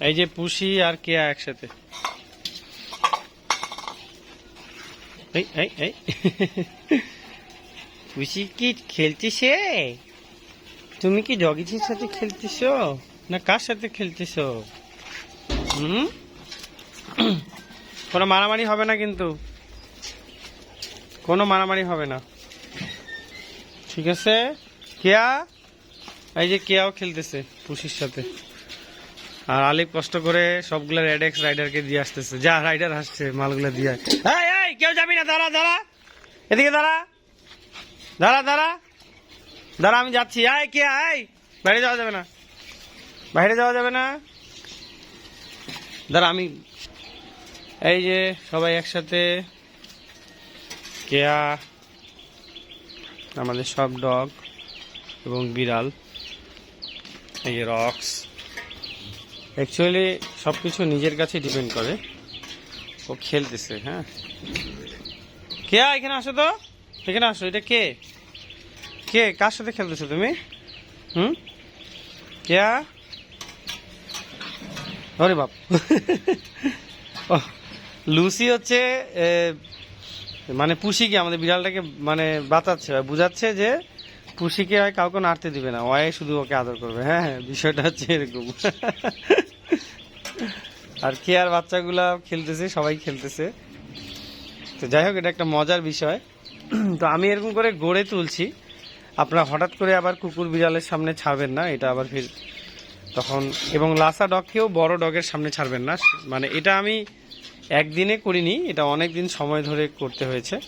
এই যে পুষি আর কেয়া একসাথে? এই এই পুষি কি খেলতেছে? তুমি কি জগিছির সাথে খেলতেছ? না কার সাথে খেলতেছ? হুম? কোনো মারামারি হবে না কিন্তু। কোনো মারামারি হবে না। ঠিক আছে? কেয়া? এই যে কেয়াও খেলতেছে পুষির সাথে। আর আলিফ কষ্ট করে সবগুলো রেড এক্স রাইডারকে দিয়ে আসতেছে। যা রাইডার আসছে, মালগুলো দিয়ে। এই কেউ যাবি না? দাঁড়া দাঁড়া। এদিকে দাঁড়া। দাঁড়া দাঁড়া। দাঁড়া, আমি যাচ্ছি। আয় কে? আয় বাইরে যাওয়া যাবে না। বাইরে যাওয়া যাবে না। দাঁড়া, আমি এই যে সবাই একসাথে। কেয়া, আমাদের সব ডগ এবং বিড়াল। এই যে রক্স অ্যাকচুয়ালি সব কিছু নিজের কাছে ডিপেন্ড করে। ও খেলতেছে হ্যাঁ। কে এখানে আসো তো? এখানে আসো, এটা কে? কে? কার সাথে খেলতেছো তুমি? হুম? কেয়া ওরে বাপ। লুসি হচ্ছে মানে পুষিকে আমাদের বিড়ালটাকে মানে বাঁচাচ্ছে বুঝাচ্ছে যে পুষিকে কাউকে নাড়তে দিবে না। ওয়াই শুধু ওকে আদর করবে। হ্যাঁ হ্যাঁ বিষয়টা হচ্ছে এরকম। আর কে আর বাচ্চাগুলা খেলতেছে, সবাই খেলতেছে। তো যাই হোক, এটা একটা মজার বিষয়। তো আমি এরকম করে গড়ে তুলছি। আপনারা হঠাৎ করে আবার কুকুর বিড়ালের সামনে ছাড়বেন না, এটা আবার ফির তখন এবং লাসা ডগকেও বড় ডগের সামনে ছাড়বেন না। মানে এটা আমি একদিনে করিনি, এটা অনেক দিন সময় ধরে করতে হয়েছে।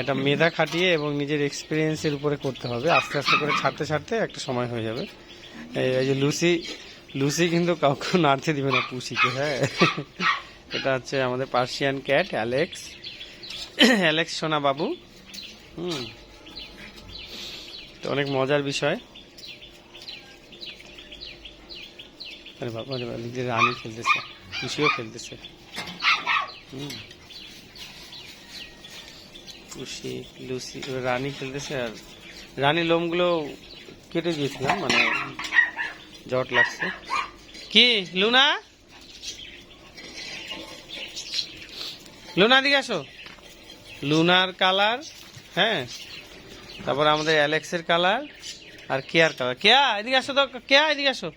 এটা মেধা খাটিয়ে এবং নিজের এক্সপিরিয়েন্সের উপরে করতে হবে। আস্তে আস্তে করে ছাড়তে ছাড়তে একটা সময় হয়ে যাবে। এই- যে লুসি লুসি কিন্তু কাউকে নাড়তে দিবে না, পুষিকে হ্যাঁ। এটা হচ্ছে আমাদের পার্সিয়ান ক্যাট, অ্যালেক্স। অ্যালেক্স সোনা বাবু হুম। তো অনেক মজার বিষয়। আরে বাবা আরে বাবা নিজের রানী খেলতেছে, খুশিও খেলতেছে। হুম। খুশি লুসি, রানি খেলতেছে আর রানী লোমগুলো কেটে দিয়েছিলাম মানে জট লাগছে। কি, লুনা? লুনা দিকে আসো। লুনার কালার হ্যাঁ? তারপর আমাদের অ্যালেক্সের কালার আর কেয়ার কালার। কেয়া, এদিকে আসো তো, কেয়া, এদিকে আসো।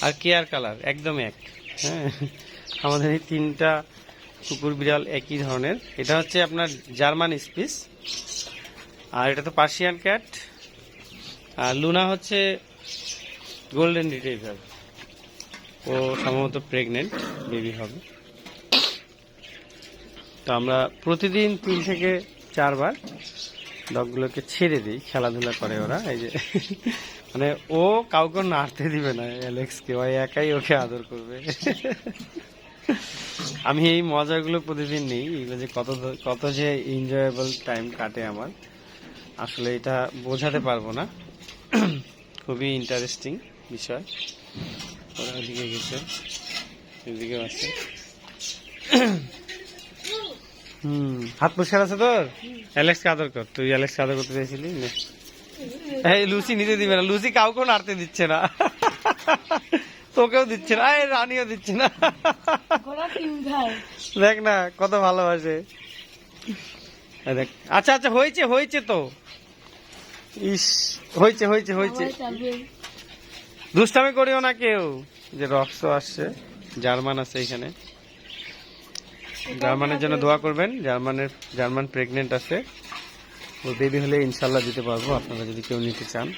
আর কেয়ার কালার একদম এক হ্যাঁ? আমাদের এই তিনটা কুকুর বিড়াল একই ধরনের। এটা হচ্ছে আপনার জার্মান স্পিস। আর এটা তো পার্সিয়ান ক্যাট। আর লুনা হচ্ছে গোল্ডেন রিট্রিভার ও সম্ভবত প্রেগনেন্ট বেবি হবে। তো আমরা প্রতিদিন তিন থেকে চারবার ডগগুলোকে ছেড়ে দিই, খেলাধুলা করে ওরা। এই যে মানে ও কাউকে নাড়তে দিবে না অ্যালেক্সকে ও একাই ওকে আদর করবে। আমি এই মজাগুলো প্রতিদিন নিই। এগুলো যে কত কত যে এনজয়েবল টাইম কাটে আমার। আসলে এটা বোঝাতে পারব না। খুবই ইন্টারেস্টিং বিষয়। ওরা ওদিকে গেছে। এদিকেও আছে। হুম হাত পরিষ্কার আছে তোর? অ্যালেক্সকে আদর কর। তুই অ্যালেক্সকে আদর করতে চাইছিলি? নে। এই লুসি নিতে দিবে না। লুসি কাউকে নাড়তে দিচ্ছে না। তোকেও দিচ্ছে না। এই রানিও দিচ্ছে না। গোলা টিম খায় দেখ না কত ভালোবাসে। দেখ। আচ্ছা আচ্ছা হয়েছে হয়েছে তো। ইস হয়েছে হয়েছে হয়েছে। দুষ্টামি করিও না কেউ। যে রক্স আসছে জার্মান আছে এখানে। জার্মানের জন্য দোয়া করবেন জার্মানের জার্মান প্রেগনেন্ট আছে। ও বেবি হলে ইনশাল্লাহ দিতে পারব আপনারা যদি কেউ নিতে চান।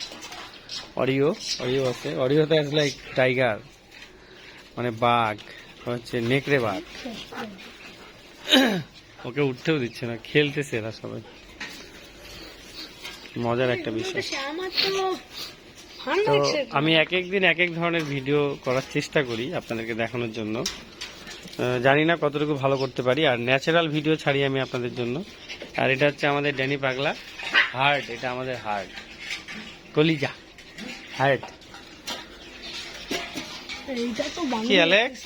অরিও অরিও আছে। অরিও তো অ্যাজ লাইক টাইগার মানে বাঘ হচ্ছে নেকড়ে বাঘ। ওকে উঠতেও দিচ্ছে না খেলতেছে এরা সবাই। মজার একটা বিষয়। তো আমি এক এক দিন এক এক ধরনের ভিডিও করার চেষ্টা করি আপনাদেরকে দেখানোর জন্য। জানি না কতটুকু ভালো করতে পারি আর ন্যাচারাল ভিডিও ছাড়ি আমি আপনাদের জন্য। আর এটা হচ্ছে আমাদের ড্যানি পাগলা হার্ট এটা আমাদের হার্ট। কলিজা হার্ট। কি, অ্যালেক্স?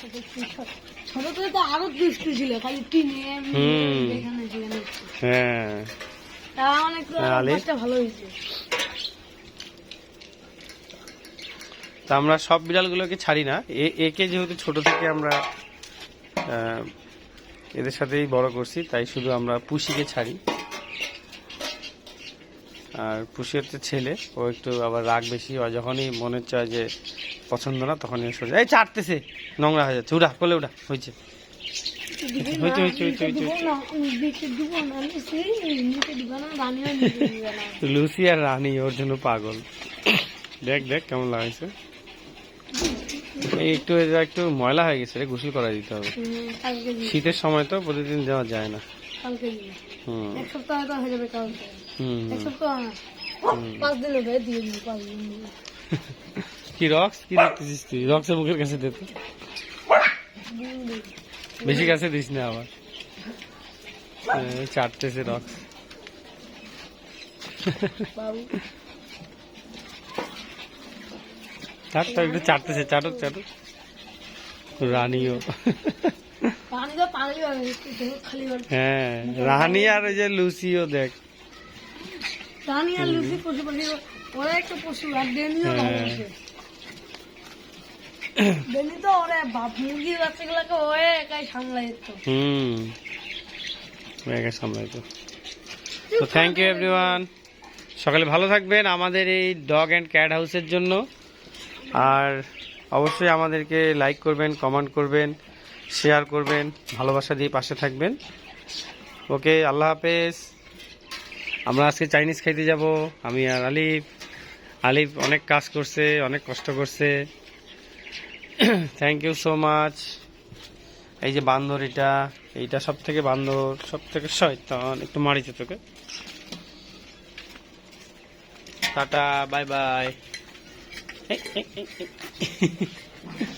ছোট তো আরও দুষ্টু ছিল খালি টিনে হুম। হ্যাঁ। অনেক ভালো হয়েছে। তো আমরা সব বিড়ালগুলোকে ছাড়ি না। একে যেহেতু ছোট থেকে আমরা এদের সাথেই বড় করছি তাই শুধু আমরা পুষিকে ছাড়ি। আর পুষি হচ্ছে ছেলে ও একটু আবার রাগ বেশি হয় যখনই মনে চায় যে পছন্দ না তখনই সরে এই চাটতেছে নোংরা হয়ে যাচ্ছে উড়া কোলে উড়া হয়েছে। না লুসি আর রানী ওর জন্য পাগল। দেখ দেখ কেমন লাগাইছে একটু একটু ময়লা হয়ে গেছে গোসল করা দিতে হবে। শীতের সময় তো প্রতিদিন দেওয়া যায় না। এক সপ্তাহ হয়ে যাবে কালকে। হুম এক সপ্তাহ পাঁচ দিন হবে দিয়ে দিবি পাঁচ দিন। কি রক্স কি দেখতেছিস তুই? রক্সের মুখের কাছে দে তো। বেশি কাছে দিস না আবার। চাটতেছে রক্স বাবু। থাক একটু চাটতেছে চাটুক চাটুক রানীও। হ্যাঁ রানী আর ওই যে লুসিও দেখ। রানি আর লুচি পশু পাখি ওরা একটা পশু আর ডেনিও হ্যাঁ। ভালোবাসে ডেনি তো ওরা বাপ মুরগির বাচ্চাগুলোকে ও একাই সামলাই তো। হুম থ্যাংক ইউ এভরিওয়ান সকালে ভালো থাকবেন আমাদের এই ডগ অ্যান্ড ক্যাট হাউসের জন্য। আর অবশ্যই আমাদেরকে লাইক করবেন কমেন্ট করবেন শেয়ার করবেন, ভালোবাসা দিয়ে পাশে থাকবেন। ওকে, আল্লাহ হাফেজ। আমরা আজকে চাইনিজ খাইতে যাব। আমি আর আলিফ। আলিফ অনেক কাজ করছে, অনেক কষ্ট করছে। থ্যাংক ইউ সো মাচ এই যে বান্দর এটা, এইটা সব থেকে বান্দর সব থেকে শয়তান। একটু মারিছে তোকে। Tata bye bye Hey, hey, hey, hey.